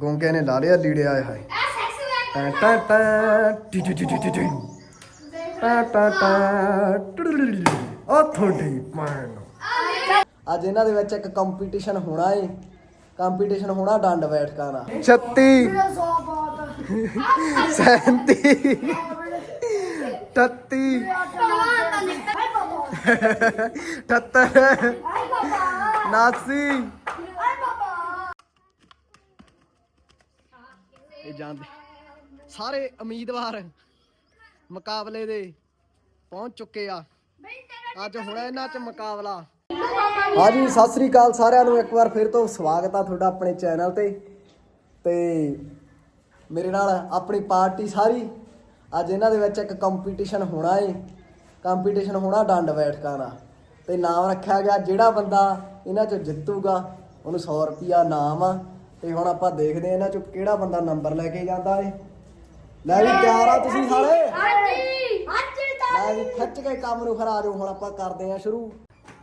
ਗੁੰਗੇ ਨੇ ਲਾ ਲਿਆ ਲੀੜੇ ਆਏ ਹਾਏ। ਟਾ ਟਾ ਟਾ। ਟੀ ਟੀ ਟੀ ਟੀ ਟੀ। ਟੀ ਟਾ ਟਾ। ਉਹ ਤੁਹਾਡੀ ਭੈਣ। ਅੱਜ ਇਹਨਾਂ ਦੇ ਵਿੱਚ ਇੱਕ ਕੰਪੀਟੀਸ਼ਨ ਹੋਣਾ ਏ। ਕੰਪੀਟੀਸ਼ਨ ਹੋਣਾ ਡੰਡ ਬੈਠਕਾਂ ਦਾ 36 37 38 78 89 ਇਹ ਜਾਂਦੇ ਸਾਰੇ ਉਮੀਦਵਾਰ ਮੁਕਾਬਲੇ ਦੇ ਪਹੁੰਚ ਚੁੱਕੇ ਆ। ਅੱਜ ਹੁਣ ਇਹਨਾਂ 'ਚ ਮੁਕਾਬਲਾ। ਹਾਂਜੀ, ਸਤਿ ਸ੍ਰੀ ਅਕਾਲ ਸਾਰਿਆਂ ਨੂੰ। ਇੱਕ ਵਾਰ ਫਿਰ ਤੋਂ ਸਵਾਗਤ ਆ ਤੁਹਾਡਾ ਆਪਣੇ ਚੈਨਲ ਤੇ। ਤੇ ਮੇਰੇ ਨਾਲ ਆਪਣੀ ਪਾਰਟੀ ਸਾਰੀ। ਅੱਜ ਇਹਨਾਂ ਦੇ ਵਿੱਚ ਇੱਕ ਕੰਪੀਟੀਸ਼ਨ ਹੋਣਾ ਏ। ਕੰਪੀਟੀਸ਼ਨ ਹੋਣਾ ਡੰਡ ਬੈਠਕਾਂ ਦਾ। ਤੇ ਨਾਮ ਰੱਖਿਆ ਗਿਆ। ਜਿਹੜਾ ਬੰਦਾ ਇਹਨਾਂ 'ਚੋਂ ਜਿੱਤੂਗਾ, ਉਹਨੂੰ 100 ਰੁਪਿਆ ਨਾਮ ਆ। ਤੇ ਹੁਣ ਆਪਾਂ ਦੇਖਦੇ ਆ ਇਹਨਾਂ 'ਚੋਂ ਕਿਹੜਾ ਬੰਦਾ ਨੰਬਰ ਲੈ ਕੇ ਜਾਂਦਾ ਏ। ਲੈ ਵੀ ਤਿਆਰ ਆ ਤੁਸੀਂ ਸਾਰੇ? ਲੈ ਵੀ ਖਿੱਚ ਕੇ ਕੰਮ ਨੂੰ ਖਰਾ ਦਿਓ ਹੁਣ ਆਪਾਂ ਕਰਦੇ ਆ ਸ਼ੁਰੂ।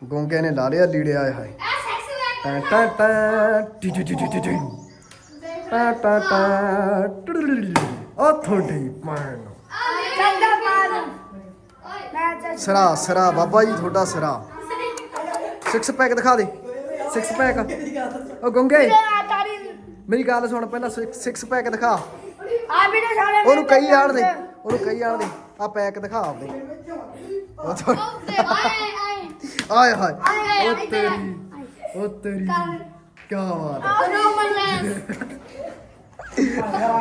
ਗੁੰਗੇ ਨੇ ਲਾ ਲਿਆ ਲੀੜੇ ਆਏ ਹਾਏ। ਟਾ ਟਾ ਟਾ ਟੀ ਟੀ ਟੀ ਟੀ ਟੀ ਟੀ। ਟਾ ਟਾ ਟਾ ਟੁਡੁਡੁਡੁਡੁ। ਉਹ ਤੁਹਾਡੀ ਭੈਣ ਸਰਾ ਸਰਾ ਬਾਬਾ ਜੀ ਤੁਹਾਡਾ ਸਰਾ ਸਿਕਸ ਪੈਕ ਦਿਖਾ ਦੇ ਸਿਕਸ ਪੈਕ ਉਹ ਗੁੰਗੇ ਮੇਰੀ ਗੱਲ ਸੁਣ ਪਹਿਲਾਂ ਸਿਕਸ ਪੈਕ ਦਿਖਾ। ਉਹਨੂੰ ਕਹੀ ਜਾਣ ਦੇ ਉਹਨੂੰ ਕਹੀ ਜਾਣ ਦੇ ਆ ਪੈਕ ਦਿਖਾ ਆਪਦੇ। ਉਹ ਤੋਂ- ਆਏ ਹਾਏ। ਉਹ ਤੇਰੀ ਉਹ ਤੇਰੀ ਕੀ ਬਾਤ ਹੈ।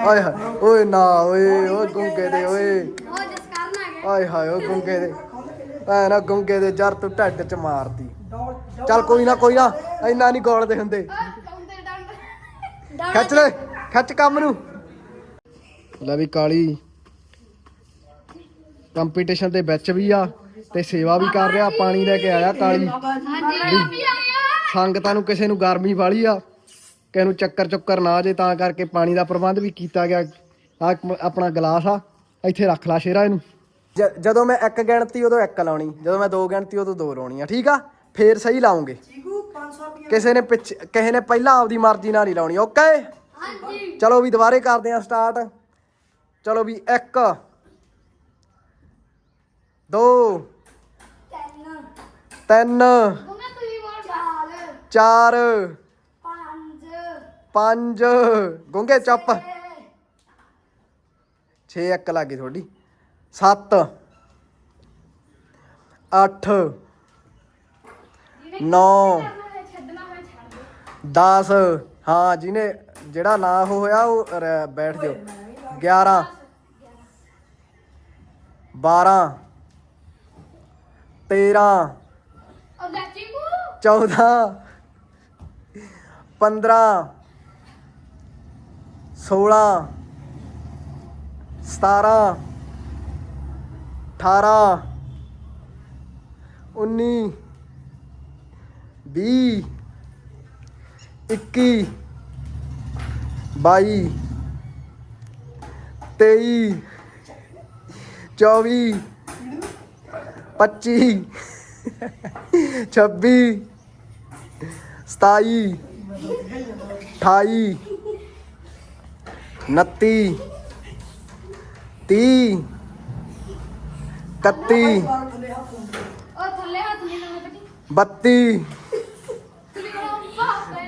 ਆਏ ਹਾਏ ਓਏ ਨਾ ਓਏ ਓ ਗੁੰਗੇ ਦੇ ਓਏ। ਆਏ ਹਾਏ ਓ ਗੁੰਗੇ ਦੇ। ਐ ਨਾ ਗੁੰਗੇ ਦੇ ਜਰ ਤੂੰ ਢੱਡ ਚ ਮਾਰਦੀ ਚੱਲ ਕੋਈ ਨਾ ਕੋਈ ਨਾ ਇੰਨਾ ਨਹੀਂ ਗੋਲਦੇ ਹੁੰਦੇ। ਖਿੱਚ ਲੈ ਖਿੱਚ ਕੰਮ ਨੂੰ। ਲੈ ਵੀ ਕਾਲੀ। ਕੰਪੀਟੀਸ਼ਨ ਦੇ ਵਿੱਚ ਵੀ ਆ ਤੇ ਸੇਵਾ ਵੀ ਕਰ ਰਿਹਾ ਪਾਣੀ ਲੈ ਕੇ ਆਇਆ ਕਾਲੀ। ਸੰਗਤਾਂ ਨੂੰ ਕਿਸੇ ਨੂੰ ਗਰਮੀ ਵਾਲੀ ਆ ਕਿਸੇ ਨੂੰ ਚੱਕਰ ਚੁੱਕਰ ਨਾ ਜੇ ਤਾਂ ਕਰਕੇ ਪਾਣੀ ਦਾ ਪ੍ਰਬੰਧ ਵੀ ਕੀਤਾ ਗਿਆ। ਆ ਆਪਣਾ ਗਲਾਸ ਆ ਇੱਥੇ ਰੱਖ ਲਾ ਸ਼ੇਰਾ ਇਹਨੂੰ। ਜਦੋਂ ਮੈਂ ਇੱਕ ਗਿਣਤੀ ਉਦੋਂ ਇੱਕ ਲਾਉਣੀ। ਜਦੋਂ ਮੈਂ ਦੋ ਗਿਣਤੀ ਉਦੋਂ ਦੋ ਲਾਉਣੀ ਆ ਠੀਕ ਆ? ਫੇਰ ਸਹੀ ਲਾਉਂਗੇ। ਕਿਸੇ ਨੇ ਪਿੱਛੇ ਕਿਸੇ ਨੇ ਪਹਿਲਾਂ ਆਪਦੀ ਮਰਜ਼ੀ ਨਾਲ ਨਹੀਂ ਲਾਉਣੀ ਓਕੇ? ਚਲੋ ਵੀ ਦੁਬਾਰੇ ਕਰਦੇ ਆ ਸਟਾਰਟ। ਚਲੋ ਵੀ 1 2 3 4 5 ਗੁੰਗੇ ਚੱਪ। 6 ਇੱਕ ਲੱਗੀ ਤੁਹਾਡੀ। 7 8 9 10 ਹਾਂ, ਜਿਹਨੇ ਜਿਹੜਾ ਨਾ ਉਹ ਹੋਇਆ ਉਹ ਰ- ਬੈਠ ਜਾਓ। 11 12 13 14 15 16 17 18 19 20 इक्की बई तेई चौबी पच्ची छब्बी सताई ठाई नत्ती ती कत्ती बत्ती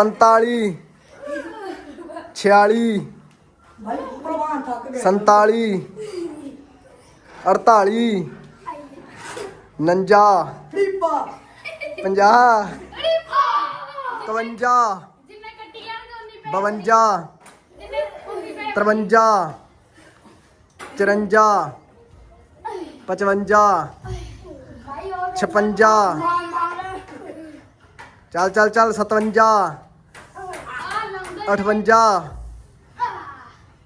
45 46 47 48 49 50 51 52 53 54 55 56 ਚੱਲ ਚੱਲ ਚੱਲ 57 58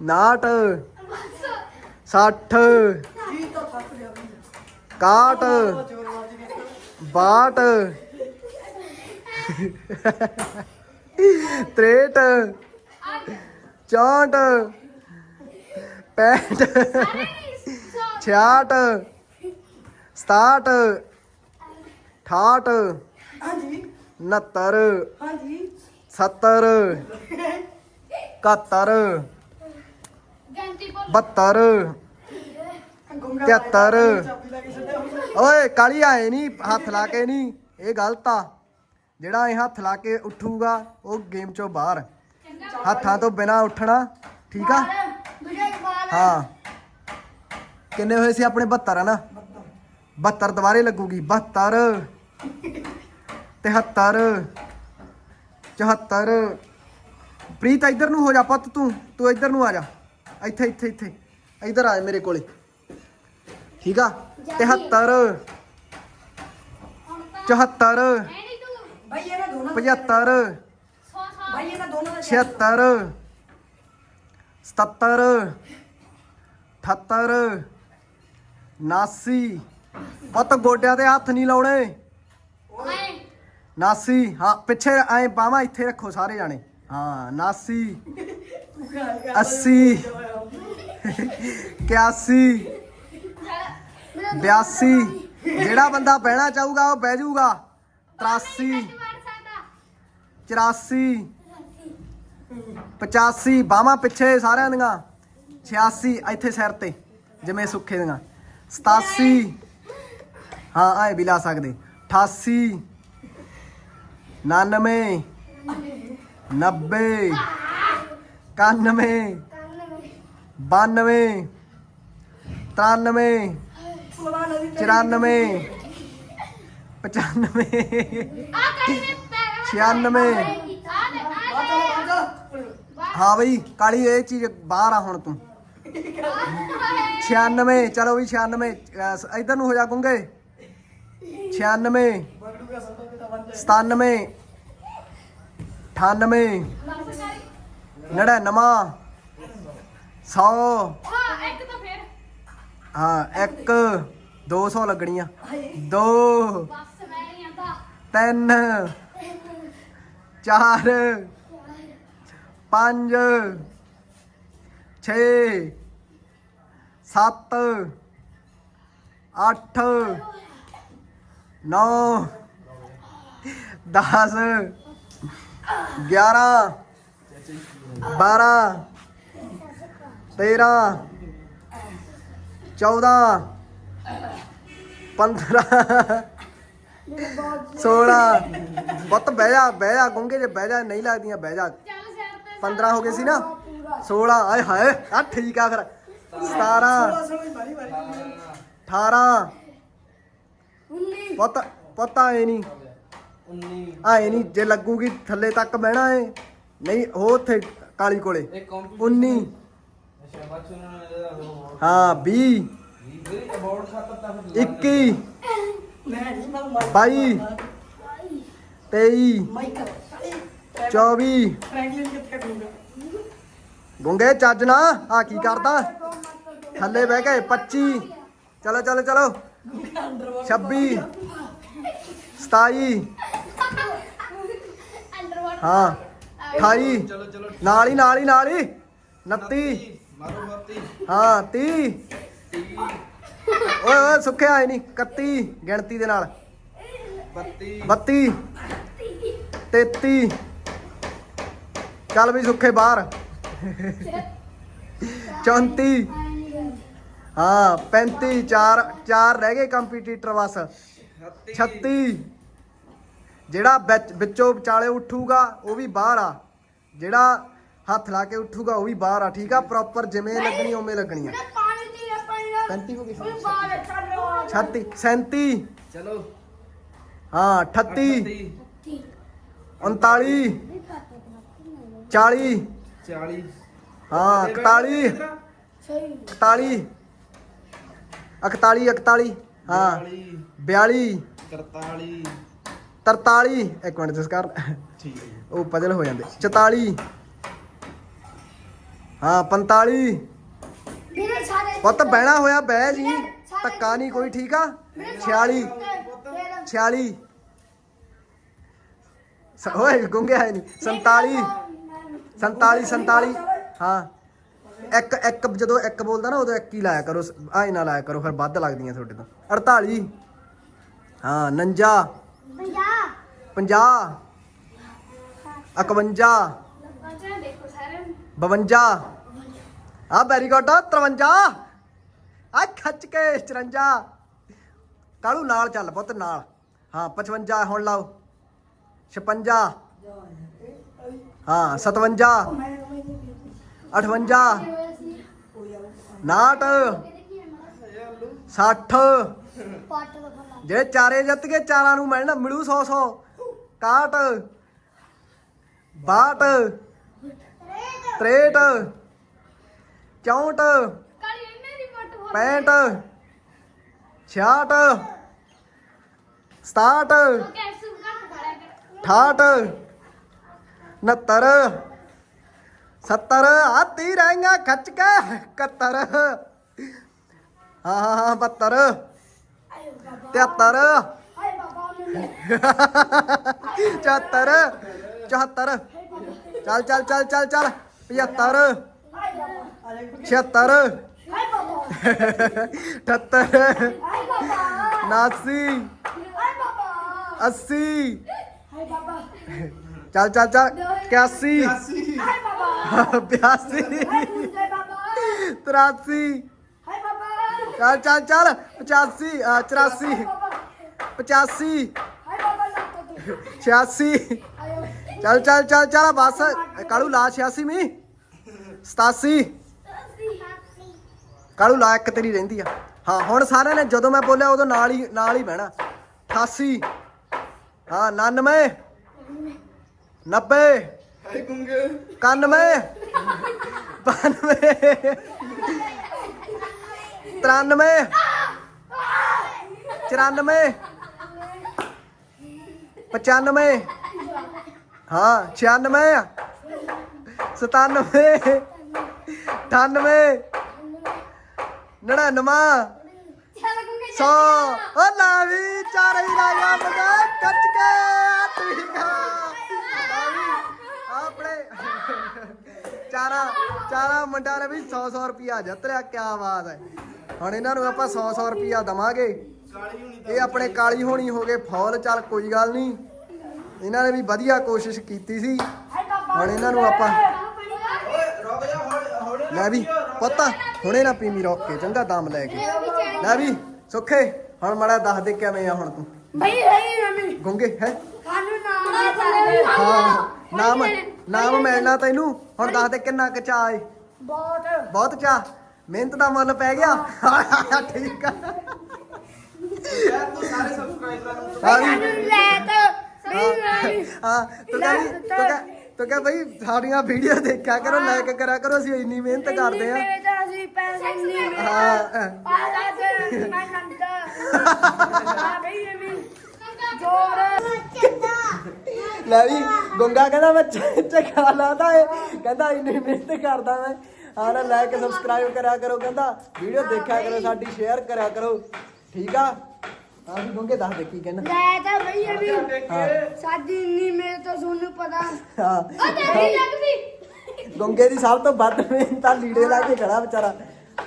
ਨਾਟ 60 ਕਾਟ ਬਾਟ ਤ੍ਰੇਟ ਚੌਂਟ ਪੈਂਟ 66 ਸਤਾਹਠ। 68 ਹਾਂਜੀ 69 ਹਾਂਜੀ 70 71 72 ਗੁੰਗਾ 73 ਚਾਬੀ ਓਏ, ਕਾਲੀ ਆਏ ਨਹੀਂ ਹੱਥ ਲਾ ਕੇ ਨਹੀਂ ਇਹ ਗਲਤ ਆ। ਜਿਹੜਾ ਇਹ ਹੱਥ ਲਾ ਕੇ ਉੱਠੂਗਾ, ਉਹ ਗੇਮ ਚੋਂ ਬਾਹਰ। ਹੱਥਾਂ ਤੋਂ ਬਿਨਾ ਉੱਠਣਾ, ਠੀਕ ਆ? ਹਾਂ। ਕਿੰਨੇ ਹੋਏ ਸੀ ਆਪਣੇ 72 ਆ ਨਾ 72 ਦੁਬਾਰੇ ਲੱਗੂਗੀ। 72 73 74 ਪ੍ਰੀਤ ਇੱਧਰ ਨੂੰ ਹੋ ਜਾ ਪੁੱਤ ਤੂੰ। ਤੂੰ ਇੱਧਰ ਨੂੰ ਆ ਜਾ। ਇੱਥੇ ਇੱਥੇ ਇੱਥੇ। ਇੱਧਰ ਆ ਮੇਰੇ ਕੋਲੇ। ਠੀਕ ਆ? 73 74 ਭਾਈ ਇਹਨਾਂ ਦੋਨਾਂ 75 ਭਾਈ ਇਹਨਾਂ ਦੋਨਾਂ ਦਾ 76 77 78 79 ਪੁੱਤ ਗੋਡਿਆਂ ਤੇ ਹੱਥ ਨਹੀਂ ਲਾਉਣੇ। 79 ਹਾਂ, ਪਿੱਛੇ ਐ ਬਾਹਾਂ ਇੱਥੇ ਰੱਖੋ ਸਾਰੇ ਜਾਣੇ। ਹਾਂ 79 80 81 82 ਜਿਹੜਾ ਬੰਦਾ ਬਹਿਣਾ ਚਾਹੂਗਾ ਉਹ ਬਹਿ ਜਾਊਗਾ। 83 84 85 ਬਾਹਾਂ ਪਿੱਛੇ ਸਾਰਿਆਂ ਦੀਆਂ। 86 ਇੱਥੇ ਸਿਰ ਤੇ, ਜਿਵੇਂ ਸੁੱਖੇ ਦੀਆਂ। 87 ਹਾਂ ਆਏ ਵੀ ਲਾ ਸਕਦੇ। 88 99 90 91 92 93 94 95 ਹਾਂ ਬਈ, ਕਾਲੀ, ਇਹ ਚੀਜ਼ ਬਾਹਰ ਆ ਹੁਣ ਤੂੰ। 96 ਚਲੋ ਵੀ 96 ਅਹ, ਇੱਧਰ ਨੂੰ ਹੋ ਜਾ ਗੁੰਗੇ। 96 97 98 99 100 ਹਾਂ, ਇੱਕ 1 200 ਲੱਗਣੀਆਂ। 2 3 4 5 6 7 8 9 10 11 12 13 14 15 16 ਪੁੱਤ ਬਹਿ ਜਾ ਬਹਿ ਜਾ, ਗੁੰਗੇ ਜੇ ਬਹਿ ਜਾ, ਨਹੀਂ ਲੱਗਦੀਆਂ, ਬਹਿ ਜਾ। 15 ਹੋ ਗਏ ਸੀ ਨਾ 16 ਆਏ ਹਾਏ, ਆ ਠੀਕ ਆ ਫਿਰ। 17 ਵਾਰੀ ਵਾਰੀ 18 ਪੁੱਤ ਪੁੱਤ ਨਹੀਂ 19 ਆਏ ਨਹੀਂ ਜੇ ਲੱਗੂਗੀ ਥੱਲੇ ਤੱਕ ਬਹਿਣਾ ਏ। ਨਹੀਂ ਹੋ ਉੱਥੇ ਕਾਲੀ ਕੋਲੇ। ਇਹ ਕੰਪਿਊਟਰ 19 ਅੱਛਾ ਬੱਚੂ ਨੂੰ ਇਹਦਾ ਉਹ ਹਾਂ 20 ਵੀਰੇ ਅਬਾਊਟ ਖਾਤਰ ਤਾਂ ਫਿਰ 21 ਮੈਂ ਨਹੀਂ ਮੈਂ ਮਾਈਕ ਬਾਈ। 23 ਮਾਈਕ 24 ਫ੍ਰੈਂਕਲਿਨ ਕਿੱਥੇ ਕਰੂੰਗਾ ਗੁੰਗੇ ਚੱਜ ਨਾ ਆ ਕੀ ਕਰਦਾ? ਥੱਲੇ ਬਹਿ ਕੇ 25 ਚਲੋ ਚਲੋ ਚਲੋ। 26 27 ਹਾਂ। 28 ਚਲੋ ਚਲੋ ਨਾਲ ਹੀ ਨਾਲ ਹੀ ਨਾਲ ਹੀ। 29 ਮਾਰੋ ਬਾਤੀ ਹਾਂ 30 ਓਏ ਓਏ ਸੁੱਖੇ ਆਏ ਨਹੀਂ। 31 ਗਿਣਤੀ ਦੇ ਨਾਲ। 32 32 33 ਚੱਲ ਵੀ ਸੁੱਖੇ ਬਾਹਰ। 34 ਹਾਂ 35 ਚਾਰ ਚਾਰ ਰਹਿ ਗਏ ਕੰਪੀਟੀਟਰ ਬਸ। 36 ਜਿਹੜਾ ਵਿੱਚ ਵਿੱਚੋਂ ਵਿਚਾਲੇ ਉੱਠੂਗਾ ਉਹ ਵੀ ਬਾਹਰ ਆ। ਜਿਹੜਾ ਹੱਥ ਲਾ ਕੇ ਉੱਠੂਗਾ ਉਹ ਵੀ ਬਾਹਰ ਆ ਠੀਕ ਆ? ਪ੍ਰੋਪਰ ਜਿਵੇਂ ਲੱਗਣੀ ਉਵੇਂ ਲੱਗਣੀ ਆ। 35 ਹੋ ਗਈ 36 37 ਚਲੋ ਹਾਂ 38 39 40 40 ਹਾਂ 41 41 41 41 ਹਾਂ। 42 43 43 ਇੱਕ ਮਿੰਟ ਜਿਸ ਕਰ ਠੀਕ ਹੈ ਉਹ ਪਜਲ ਹੋ ਜਾਂਦੇ। 44 ਹਾਂ 45 ਮੇਰੇ ਸਾਰੇ ਪੁੱਤ ਬਹਿਣਾ ਹੋਇਆ ਬਹਿ ਜੀ। ਧੱਕਾ ਨਹੀਂ ਕੋਈ ਠੀਕ ਆ? 46 46 ਸ- ਓਏ ਗੁੰਗੇ ਹੈ ਨਹੀਂ। 47 47 47 ਹਾਂ। ਇੱਕ ਇੱਕ ਜਦੋਂ ਇੱਕ ਬੋਲਦਾ ਨਾ ਉਦੋਂ ਇੱਕ ਹੀ ਲਾਇਆ ਕਰੋ। ਆਏ ਨਾ ਲਾਇਆ ਕਰੋ ਫਿਰ ਵੱਧ ਲੱਗਦੀਆਂ ਤੁਹਾਡੇ ਤੋਂ। 48 ਹਾਂ 49 ਪੰਜਾਹ 50 51 ਬੱਚਾ 52 ਆ ਵੈਰੀ ਗੁੱਡ 53 ਆ ਖੱਚ ਕੇ 54 ਕਾਲੂ ਨਾਲ ਚੱਲ ਪੁੱਤ, ਨਾਲ। ਹਾਂ 55 ਹੁਣ ਲਾਓ। 56 ਹਾਂ 57 58 59 60 ਪਾਟ ਦਾ ਫਲਾ ਜਿਹੜੇ ਚਾਰੇ ਜਿੱਤ ਗਏ, ਚਾਰਾਂ ਨੂੰ ਮਿਲਣਾ, ਮਿਲੂ 100 100 61 62 63 64 ਕਾਲੀ ਇਹਨੇ ਦੀ ਪੱਟ। ਹੋ 65 66 67 68 69 70 ਹਾਤੀ ਰਹੀਆਂ ਖੱਚ ਕੇ 71 ਹਾਂ ਹਾਂ ਹਾਂ 72 73 ਹਾਏ ਬਾਬਾ 74 74 ਚੱਲ ਚੱਲ ਚੱਲ ਚੱਲ ਚੱਲ। 75 ਹਾਏ ਬਾਬਾ 76 ਹਾਏ 78 ਹਾਏ ਬਾਬਾ 79 ਹਾਏ ਬਾਬਾ 80 ਚੱਲ ਚੱਲ ਚੱਲ 81 ਹਾਏ ਬਾਬਾ 82 83 ਚੱਲ ਚੱਲ ਚੱਲ। 85 ਅ, 84 ਬਾਬਾ 85 86 ਚੱਲ ਚੱਲ ਚੱਲ ਚੱਲ ਬਸ। ਕਾਲੂ ਲਾ 86 ਮੀ 87 ਕਾਲੂ ਲਾ ਇੱਕ ਤੇਰੀ ਰਹਿੰਦੀ ਆ। ਹਾਂ ਹੁਣ ਸਾਰਿਆਂ ਨੇ ਜਦੋਂ ਮੈਂ ਬੋਲਿਆ ਉਦੋਂ ਨਾਲ ਹੀ ਨਾਲ ਹੀ ਬਹਿਣਾ। 88 ਹਾਂ 99 90 ਗੁੰਗੇ 91 92 93 94 95 ਹਾਂ 96 97 98 99 ਚੱਲ ਗੁੰਗੇ ਸੌ। ਓ ਲਾ ਵੀ, ਚਾਰ ਹੀ ਲਾਇਆ ਬਗਾ ਕੱਚ ਕੇ ਠੀਕ ਆ ਆਪਣੇ। ਚਾਰਾ ਚਾਰਾ ਮੁੰਡਾ ਨੇ ਵੀ 100 100 ਰੁਪਿਆ ਜਿੱਤ ਲਿਆ ਕੀ ਬਾਤ ਹੈ। ਹੁਣ ਇਹਨਾਂ ਨੂੰ ਆਪਾਂ 100 100 ਰੁਪਿਆ ਦਵਾਂਗੇ। ਇਹ ਆਪਣੇ ਕਾਲੀ ਹੋਣੀ ਹੋ ਗਏ ਫੌਲ ਚੱਲ ਕੋਈ ਗੱਲ ਨਹੀਂ। ਇਹਨਾਂ ਨੇ ਵੀ ਵਧੀਆ ਕੋਸ਼ਿਸ਼ ਕੀਤੀ ਸੀ। ਹੁਣ ਇਹਨਾਂ ਨੂੰ ਆਪਾਂ ਓਏ ਰੁਕ ਜਾ ਹੌਲੀ ਹੌਲੀ ਲੈ ਵੀ ਪੁੱਤ ਹੁਣੇ ਨਾ ਪੀਵੀ ਰੋਕ ਕੇ ਚੰਗਾ ਦਮ ਲੈ ਕੇ। ਲੈ ਵੀ ਸੁੱਖੇ ਹੁਣ ਮੜਾ ਦੱਸ ਦੇ ਕਿਵੇਂ ਆ ਹੁਣ ਤੂੰ। ਬਈ ਹੈ ਮੰਮੀ। ਗੁੰਗੇ ਹੈ? ਸਾਨੂੰ ਨਾਮ ਹਾਂ ਨਾਮ ਨਾਮ ਮਿਲਣਾ ਤੈਨੂੰ। ਹੁਣ ਦੱਸ ਦੇ ਕਿੰਨਾ ਕੁ ਚਾਅ ਏ। ਬਹੁਤ। ਬਹੁਤ ਚਾਅ। ਮਿਹਨਤ ਦਾ ਮੁੱਲ ਪੈ ਗਿਆ। ਠੀਕ ਆ। ਸਾਰੇ ਲੈ ਤਾ ਸਹੀ ਨਹੀਂ ਹਾਂ ਤੂੰ ਕਹ ਤੂੰ ਕਹ ਤੂੰ। ਕਹ ਬਈ ਸਾਡੀਆਂ ਵੀਡੀਓ ਦੇਖਿਆ ਕਰੋ ਲਾਈਕ ਕਰਿਆ ਕਰੋ ਅਸੀਂ ਇੰਨੀ ਮਿਹਨਤ ਕਰਦੇ ਆ ਮੇਰੇ ਤਾਂ ਅਸੀਂ ਪੈਸੇ ਨਹੀਂ ਹਾਂ। ਅਹ, ਆਲਾ ਤੇ ਮੈਂ ਨੰਦਾ ਆ ਬਈ ਮੈਂ ਜੋਰ। ਲੈ ਵੀ ਗੁੰਗਾ ਕਹਿੰਦਾ ਮੈਂ ਚੱਕਾ ਲਾਦਾ ਏ ਕਹਿੰਦਾ ਇੰਨੀ ਮਿਹਨਤ ਕਰਦਾ ਮੈਂ। ਹਾਂ ਨਾ ਲਾਈਕ ਸਬਸਕ੍ਰਾਈਬ ਕਰਿਆ ਕਰੋ। ਕਹਿੰਦਾ ਵੀਡੀਓ ਦੇਖਿਆ ਕਰੋ ਸਾਡੀ ਸ਼ੇਅਰ ਕਰਿਆ ਕਰੋ। ਠੀਕ ਆ? ਹਾਂ ਵੀ ਗੁੰਗੇ ਦੱਸ ਦੇ ਕੀ ਕਹਿੰਦਾ ਲੈ ਤਾਂ ਬਈ ਇਹ ਵੀ ਸਾਡੀ ਇੰਨੀ ਮੇਰੇ ਤਾਂ ਤੁਹਾਨੂੰ ਪਤਾ। ਹਾਂ। ਉਹ ਤੇਰੀ ਲੱਗਦੀ ਗੁੰਗੇ ਦੀ ਸਭ ਤੋਂ ਵੱਧ ਮਿਹਨਤ ਆ ਲੀੜੇ ਲਾ ਕੇ ਖੜਾ ਵਿਚਾਰਾ।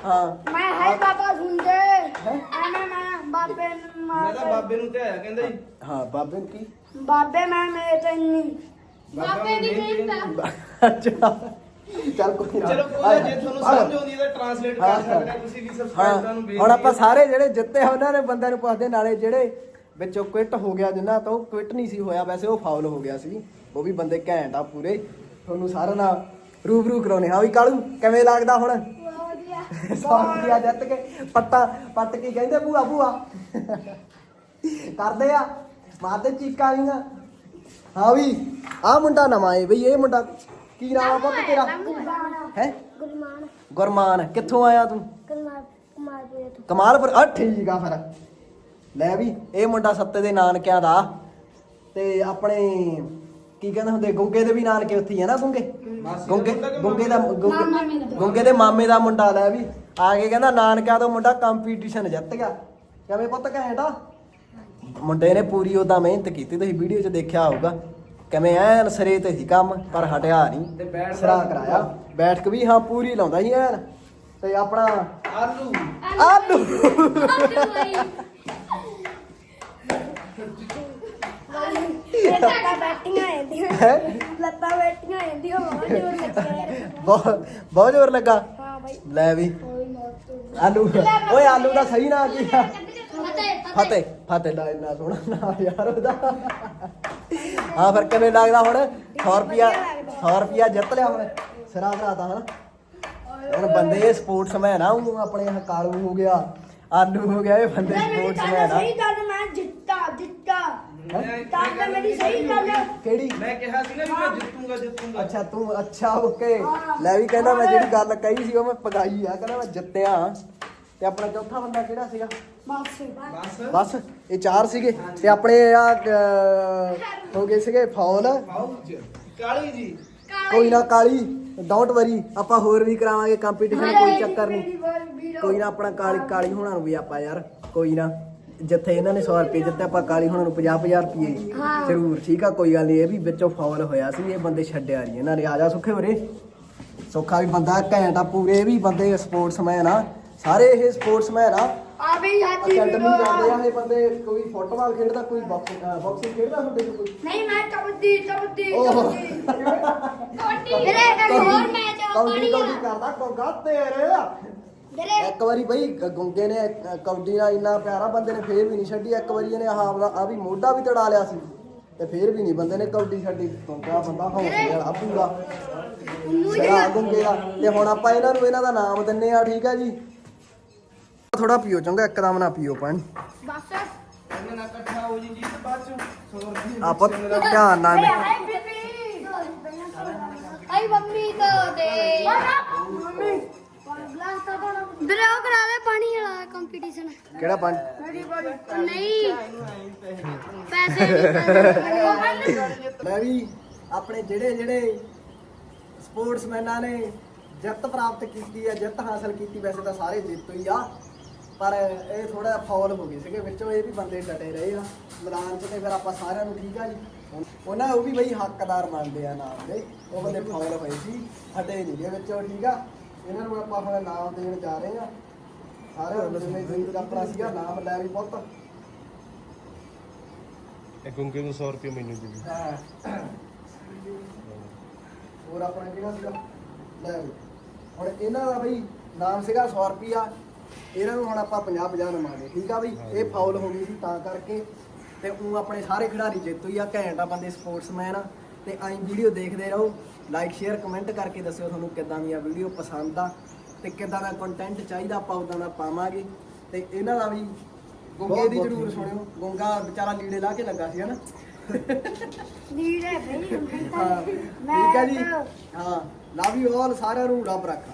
ਹਾਂ। ਮੈਂ ਹੈ ਬਾਬਾ ਸੁਣਦੇ ਐਵੇਂ ਮੈਂ ਬਾਬੇ ਨੂੰ ਮੈਂ ਤਾਂ ਬਾਬੇ ਨੂੰ ਤੇ ਆਇਆ ਕਹਿੰਦਾ ਜੀ। ਹਾਂ ਬਾਬੇ ਨੂੰ ਕੀ? ਬਾਬੇ ਮੈਂ ਮੇਰੇ ਤਾਂ ਇੰਨੀ। ਬਾਬੇ ਦੀ ਮਿਹਨਤ ਅੱਛਾ। ਚੱਲ ਕੋਈ ਨਾ। ਚਲੋ ਕੋਈ ਨਾ, ਜੇ ਤੁਹਾਨੂੰ ਸਮਝ ਆਉਂਦੀ ਹੈ ਤਾਂ ਟਰਾਂਸਲੇਟ ਕਰ ਸਕਦੇ ਆ ਤੁਸੀਂ ਵੀ ਸਬਸਕ੍ਰਾਈਬਰਾਂ ਨੂੰ ਹਾਂ ਬੇਨਤੀ ਹੁਣ ਆਪਾਂ। ਸਾਰੇ ਜਿਹੜੇ ਜਿੱਤੇ ਆ ਉਹਨਾਂ ਨੇ ਬੰਦਿਆਂ ਨੂੰ ਪੁੱਛਦੇ ਨਾਲੇ ਜਿਹੜੇ ਵਿੱਚੋਂ ਕੁਇਟ ਹੋ ਗਿਆ ਜਿੰਨਾ ਤੋਂ ਕੁਇਟ ਨਹੀਂ ਸੀ ਹੋਇਆ ਵੈਸੇ ਉਹ ਫਾਉਲ ਹੋ ਗਿਆ ਸੀ। ਉਹ ਵੀ ਬੰਦੇ ਘੈਂਟ ਆ ਪੂਰੇ। ਤੁਹਾਨੂੰ ਸਾਰਿਆਂ ਨਾਲ ਰੂਬਰੂ ਕਰਾਉਣੇ ਹਾਂ। ਵੀ ਕਾਲੂ ਕਿਵੇਂ ਲੱਗਦਾ ਹੁਣ? ਵਧੀਆ। ਸੌਂਕਿਆ ਜਿੱਤ ਕੇ ਪੱਟਾ ਪੱਟ ਕੀ ਕਹਿੰਦੇ ਭੂਆ ਭੂਆ। ਕਰਦੇ ਆ। ਮਾਰਦੇ ਚੀਕਾਂ ਵੀਆਂ ਹਾਂ ਵੀ ਆ ਮੁੰਡਾ ਨਵਾਂ ਏ ਬਈ ਇਹ ਮੁੰਡਾ ਕੀ ਨਾਮ ਆ ਪੁੱਤ ਤੇਰਾ? ਹੈ। ਗੁਰਮਾਨ। ਗੁਰਮਾਨ ਕਿੱਥੋਂ ਆਇਆ ਤੂੰ? ਕੁਮਾਰ ਕੁਮਾਰਪੁਰੇ ਤੋਂ। ਕਮਾਲਪੁਰ। ਆ ਠੀਕ ਆ ਫਿਰ। ਲੈ ਵੀ ਇਹ ਮੁੰਡਾ ਸੱਤੇ ਦੇ ਨਾਨਕਿਆਂ ਦਾ। ਤੇ ਆਪਣੇ ਕੀ ਕਹਿੰਦੇ ਹੁੰਦੇ ਗੁੰਗੇ ਦੇ ਵੀ ਨਾਨਕੇ ਉੱਥੇ ਹੀ ਆ ਨਾ ਗੁੰਗੇ? ਗੁੰਗੇ ਗੁੰਗੇ ਦਾ ਗੁੰਗੇ ਦੇ ਮਾਮੇ ਦਾ ਮੁੰਡਾ ਲੈ ਵੀ। ਆ ਕੇ ਕਹਿੰਦਾ ਨਾਨਕਿਆਂ ਤੋਂ ਮੁੰਡਾ ਕੰਪੀਟੀਸ਼ਨ ਜਿੱਤ ਗਿਆ। ਕਿਵੇਂ ਪੁੱਤ ਘੈਂਟਾ ਮੁੰਡੇ ਨੇ ਪੂਰੀ ਉਹਦਾ ਮਿਹਨਤ ਕੀਤੀ ਤੁਸੀਂ ਵੀਡੀਓ 'ਚ ਦੇਖਿਆ ਹੋਊਗਾ। ਕਿਵੇਂ ਐਨ ਸਰੇ ਤੇ ਸੀ ਕੰਮ ਪਰ ਹਟਿਆ ਤੇ ਨਹੀਂ ਬੈਠ ਸਰਾ ਕਰਾਇਆ। ਬੈਠਕ ਵੀ ਹਾਂ ਪੂਰੀ ਲਾਉਂਦਾ ਸੀ ਐਨ। ਤੇ ਆਪਣਾ ਆਲੂ। ਆਲੂ। ਲੱਤਾਂ ਬੈਠੀਆਂ ਜਾਂਦੀਆਂ ਹੈਂ? ਲੱਤਾਂ ਬੈਠੀਆਂ ਜਾਂਦੀਆਂ ਬਹੁਤ ਜ਼ੋਰ ਲੱਗਿਆ ਬਹੁਤ ਬਹੁਤ ਜ਼ੋਰ ਲੱਗਾ। ਹਾਂ ਬਾਈ। ਲੈ ਵੀ। ਕੋਈ ਮੌਤ ਆਲੂ। ਓਏ ਆਲੂ ਦਾ ਸਹੀ ਨਾਂ ਕੀ ਆ? ਫਤਿਹ ਫਤਿਹ। ਫਤਿਹ ਦਾ ਇੰਨਾ ਸੋਹਣਾ ਨਾਂ ਯਾਰ ਉਹਦਾ। ਹਾਂ ਫਿਰ ਕਿਵੇਂ ਲੱਗਦਾ ਹੁਣ? 100 ਰੁਪਿਆ 100 ਰੁਪਿਆ ਜਿੱਤ ਲਿਆ ਹੁਣ। ਸਿਰਾ ਭਰਾਤਾ ਹਨਾ ਹੁਣ ਬੰਦੇ ਸਪੋਰਟਸਮੈਨ ਆ ਉਹ ਆਪਣੇ ਕਾਲੂ ਹੋ ਗਿਆ ਆਲੂ ਹੋ ਗਿਆ ਇਹ ਬੰਦੇ ਸਪੋਰਟਸਮੈਨ ਆ। ਸਹੀ ਗੱਲ ਮੈਂ ਜਿੱਤਾ ਜਿੱਤਾ। ਤਾਂ ਤਾਂ ਮੇਰੀ ਸਹੀ ਗੱਲ। ਹੈ ਕਿਹੜੀ? ਮੈਂ ਕਿਹਾ ਸੀ ਨਾ ਵੀ ਮੈਂ ਜਿੱਤੂਗਾ ਜਿੱਤੂਗਾ। ਅੱਛਾ ਤੂੰ ਅੱਛਾ ਓਕੇ। ਲੈ ਵੀ ਕਹਿੰਦਾ ਮੈਂ ਜਿਹੜੀ ਗੱਲ ਕਹੀ ਸੀ ਉਹ ਮੈਂ ਪਗਾਈ ਆ ਕਹਿੰਦਾ ਮੈਂ ਜਿੱਤਿਆ। ਤੇ ਆਪਣਾ ਚੌਥਾ ਬੰਦਾ ਕਿਹੜਾ ਸੀਗਾ? ਬਸ। ਬਸ ਬਸ ਇਹ ਚਾਰ ਸੀਗੇ ਤੇ ਆਪਣੇ ਆ ਹੋ ਗਏ ਸੀਗੇ ਫੌਲ। ਕਾਲੀ ਜੀ। ਕੋਈ ਨਾ ਕਾਲੀ ਡੋਂਟ ਵਰੀ ਆਪਾਂ ਹੋਰ ਵੀ ਕਰਾਵਾਂਗੇ ਕੰਪੀਟੀਸ਼ਨ ਕੋਈ ਚੱਕਰ ਨਹੀਂ। ਕੋਈ ਨਾ ਆਪਣਾ ਕਾਲੀ ਕਾਲੀ ਹੋਣਾ ਨੂੰ ਵੀ ਆਪਾਂ ਯਾਰ ਕੋਈ ਨਾ। ਜਿੱਥੇ ਇਹਨਾਂ ਨੇ 100 ਰੁਪਏ ਜਿੱਤੇ ਆਪਾਂ ਕਾਲੀ ਹੋਣਾ ਨੂੰ 50 50 ਰੁਪਏ ਜ਼ਰੂਰ ਠੀਕ ਆ ਕੋਈ ਗੱਲ ਨਹੀਂ ਇਹ ਵੀ ਵਿੱਚੋਂ ਫਾਉਲ ਹੋਇਆ ਸੀ ਇਹ ਬੰਦੇ ਛੱਡਿਆ ਨਹੀਂ ਇਹਨਾਂ ਨੇ। ਆ ਜਾ ਸੁੱਖੇ ਉਰੇ। ਸੁੱਖਾ ਵੀ ਬੰਦਾ ਘੈਂਟ ਆ ਪੂਰੇ ਇਹ ਵੀ ਬੰਦੇ ਸਪੋਰਟਸਮੈਨ ਆ। ਸਾਰੇ ਇਹ ਸਪੋਰਟਸਮੈਨ ਆ। ਆ ਵੀ ਸਾਡੀ ਅਕੈਡਮੀ ਜਾਂਦੇ ਆ ਇਹ ਬੰਦੇ ਕੋਈ ਫੁੱਟਬਾਲ ਖੇਡਦਾ ਕੋਈ ਬਾਕਸਿੰਗ ਬਾਕਸਿੰਗ ਖੇਡਦਾ ਤੁਹਾਡੇ ਚ ਕੋਈ? ਨਹੀਂ ਮੈਂ ਕਬੱਡੀ ਕਬੱਡੀ ਓਹ। ਕਬੱਡੀ। ਮੇਰੇ ਇੱਕ ਹੋਰ ਮੈਚ ਆ ਕੌਡੀ ਕੌਡੀ ਕਰਦਾ ਕੋਗਾ ਤੇਰੇ। ਮੇਰੇ ਇੱਕ ਵਾਰੀ ਬਈ ਗ- ਗੁੰਗੇ ਨੇ ਅ, ਕੌਡੀ ਨਾਲ ਇੰਨਾ ਪਿਆਰਾ ਬੰਦੇ ਨੇ ਫੇਰ ਵੀ ਨਹੀਂ ਛੱਡੀ। ਇੱਕ ਵਾਰੀ ਇਹਨੇ ਆਹ ਆਪਦਾ ਆ ਵੀ ਮੋਢਾ ਵੀ ਤੜਾ ਲਿਆ ਸੀ। ਤੇ ਫੇਰ ਵੀ ਨਹੀਂ ਬੰਦੇ ਨੇ ਕੌਡੀ ਛੱਡੀ। ਗੁੰਗਾ ਬੰਦਾ ਹੌਸਲੇ ਵਾਲਾ ਪੂਰਾ। ਸਿਰਾ ਗੁੰਗੇ ਦਾ। ਤੇ ਹੁਣ ਆਪਾਂ ਇਹਨਾਂ ਨੂੰ ਇਹਨਾਂ ਦਾ ਨਾਮ ਦਿੰਨੇ ਆ ਠੀਕ ਆ ਜੀ? ਥੋੜਾ ਪੀਓ ਚੰਗਾ ਇੱਕਦਮ ਨਾ ਪੀਓ ਪਾਣੀ। ਬਸ। ਇਹਨਾਂ ਨਾਲ ਇਕੱਠਾ ਹੋ ਜੀ ਜੀ ਤੇ ਬਾਅਦ ਚ 100 ਰੁਪਏ ਆਪਾਂ ਧਿਆਨ ਨਾਲ ਹਾਏ ਬੀਬੀ। ਆਈ ਮੰਮੀ ਤੋਂ ਦੇ। ਮੰਮੀ। ਵੀਰੇ ਉਹ ਕਰਾ ਦੇ ਪਾਣੀ ਵਾਲਾ ਕੰਪੀਟੀਸ਼ਨ ਕਿਹੜਾ ਪਾਣੀ? ਨਹੀਂ। ਪੈਸੇ ਨਹੀਂ ਮੈਂ ਵੀ ਆਪਣੇ ਜਿਹੜੇ ਜਿਹੜੇ ਸਪੋਰਟਸਮੈਨਾਂ ਨੇ ਜਿੱਤ ਪ੍ਰਾਪਤ ਕੀਤੀ ਹੈ ਜਿੱਤ ਹਾਸਲ ਕੀਤੀ ਵੈਸੇ ਤਾਂ ਸਾਰੇ ਜਿੱਤੋ ਹੀ ਆ। ਪਰ ਇਹ ਥੋੜਾ ਫਾਉਲ ਹੋ ਗਏ ਸੀਗੇ ਵਿੱਚੋਂ ਇਹ ਵੀ ਬੰਦੇ ਡਟੇ ਰਹੇ ਆ। ਮੈਦਾਨ 'ਚ ਤੇ ਫਿਰ ਆਪਾਂ ਸਾਰਿਆਂ ਨੂੰ ਠੀਕ ਆ ਜੀ। ਉਹਨਾਂ ਉਹ ਵੀ ਬਈ ਹੱਕਦਾਰ ਮੰਨਦੇ ਆ ਨਾਮ ਦੇ ਉਹ ਬੰਦੇ ਫਾਉਲ ਹੋਏ ਸੀ ਹਟੇ ਨਹੀਂ ਗਏ ਵਿੱਚੋਂ ਠੀਕ ਆ। ਇਹਨਾਂ ਨੂੰ ਆਪਾਂ ਹੁਣ ਨਾਮ ਦੇਣ ਜਾ ਰਹੇ ਆ। ਸਾਰੇ ਜਿਵੇਂ ਜ਼ਿੰਦਗੀ ਦਾ ਆਪਣਾ ਸੀਗਾ ਨਾਮ ਲੈ ਵੀ ਪੁੱਤ। ਇਹ ਗੁੰਗੇ ਨੂੰ 100 ਰੁਪਏ ਮੈਨੂੰ ਦੇ। ਹਾਂ। ਹੋਰ ਆਪਣਾ ਕਿਹੜਾ ਸੀਗਾ? ਲੈ ਵੀ। ਹੁਣ ਇਹਨਾਂ ਦਾ ਬਈ ਨਾਮ ਸੀਗਾ 100 ਰੁਪਿਆ ਇਹਨਾਂ ਨੂੰ ਹੁਣ ਆਪਾਂ 50 50 ਨਮਾਂਗੇ ਠੀਕ ਆ ਬਈ? ਇਹ ਫਾਉਲ ਹੋ ਗਈ ਸੀ ਤਾਂ ਕਰਕੇ ਤੇ ਉਹ ਆਪਣੇ ਸਾਰੇ ਖਿਡਾਰੀ ਜੇਤੂ ਹੀ ਆ ਘੈਂਟ ਆ ਬੰਦੇ ਸਪੋਰਟਸਮੈਨ ਆ। ਤੇ ਆਈ ਵੀਡੀਓ ਦੇਖਦੇ ਰਹੋ ਲਾਈਕ ਸ਼ੇਅਰ ਕਮੈਂਟ ਕਰਕੇ ਦੱਸਿਓ ਤੁਹਾਨੂੰ ਕਿੱਦਾਂ ਦੀਆਂ ਵੀਡੀਓ ਪਸੰਦ ਆ ਤੇ ਕਿੱਦਾਂ ਦਾ ਕੰਟੈਂਟ ਚਾਹੀਦਾ ਆਪਾਂ ਉਦਾਂ ਦਾ ਪਾਵਾਂਗੇ। ਤੇ ਇਹਨਾਂ ਦਾ ਵੀ ਗੁੰਗੇ ਦੀ ਜ਼ਰੂਰ ਸੁਣਿਓ। ਗੁੰਗਾ ਵਿਚਾਰਾ ਲੀੜੇ ਲਾ ਕੇ ਲੱਗਾ ਸੀ ਹਨਾ? ਲੀੜੇ ਭਈ ਹਾਂ ਠੀਕ ਹੈ ਜੀ। ਹਾਂ ਲਵ ਯੂ ਆਲ ਸਾਰਿਆਂ ਨੂੰ ਰੱਬ ਰੱਖਾ।